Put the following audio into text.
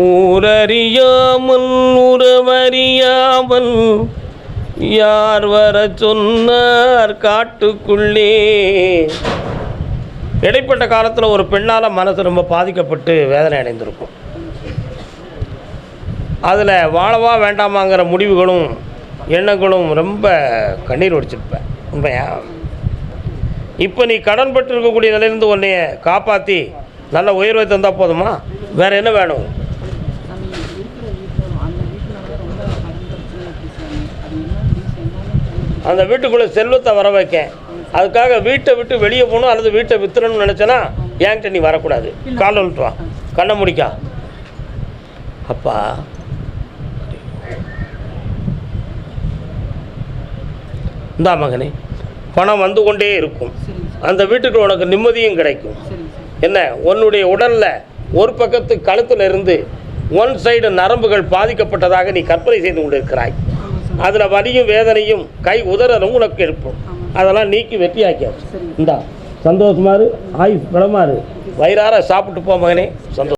ஊரறியாமல் உறவறியாமல் யார் வர சொன்னார் காட்டுக்குள்ளே? இடைப்பட்ட காலத்தில் ஒரு பெண்ணால் மனசு ரொம்ப பாதிக்கப்பட்டு வேதனை அடைந்திருக்கும். அதில் வாழவா வேண்டாமாங்கிற முடிவுகளும் எண்ணங்களும் ரொம்ப கண்ணீர் வடிச்சிருப்பேன் உண்மையா? இப்போ நீ கடன் பட்டு இருக்கக்கூடிய நிலையிலேருந்து உன்னைய காப்பாற்றி நல்ல உயர்வை தந்தால் போதுமா? வேறு என்ன வேணும்? அந்த வீட்டுக்குள்ளே செல்வத்தை வர வைக்க அதுக்காக வீட்டை விட்டு வெளியே போகணும் அல்லது வீட்டை வித்துறணும்னு நினச்சேன்னா ஏங்கிட்ட நீ வரக்கூடாது. காலை விட்டுவா கண்ணை முடிக்கா. அப்பா. இந்தா மகனே பணம் வந்து கொண்டே இருக்கும். அந்த வீட்டுக்கு உனக்கு நிம்மதியும் கிடைக்கும். என்ன உன்னுடைய உடலில் ஒரு பக்கத்து கழுத்தில் இருந்து ஒன் சைடு நரம்புகள் பாதிக்கப்பட்டதாக நீ கற்பனை செய்து கொண்டிருக்கிறாய். இருக்கிறாய் அதில் வலியும் வேதனையும் கை உதறலும் உனக்கு இருக்கும் அதெல்லாம் நீக்கி வெட்டியாக்கியாச்சு. சரிங்க இந்தா சந்தோஷமாரு ஆயுஸ் பலமாரு வயிறார சாப்பிட்டு போ மகனே. சந்தோஷம்.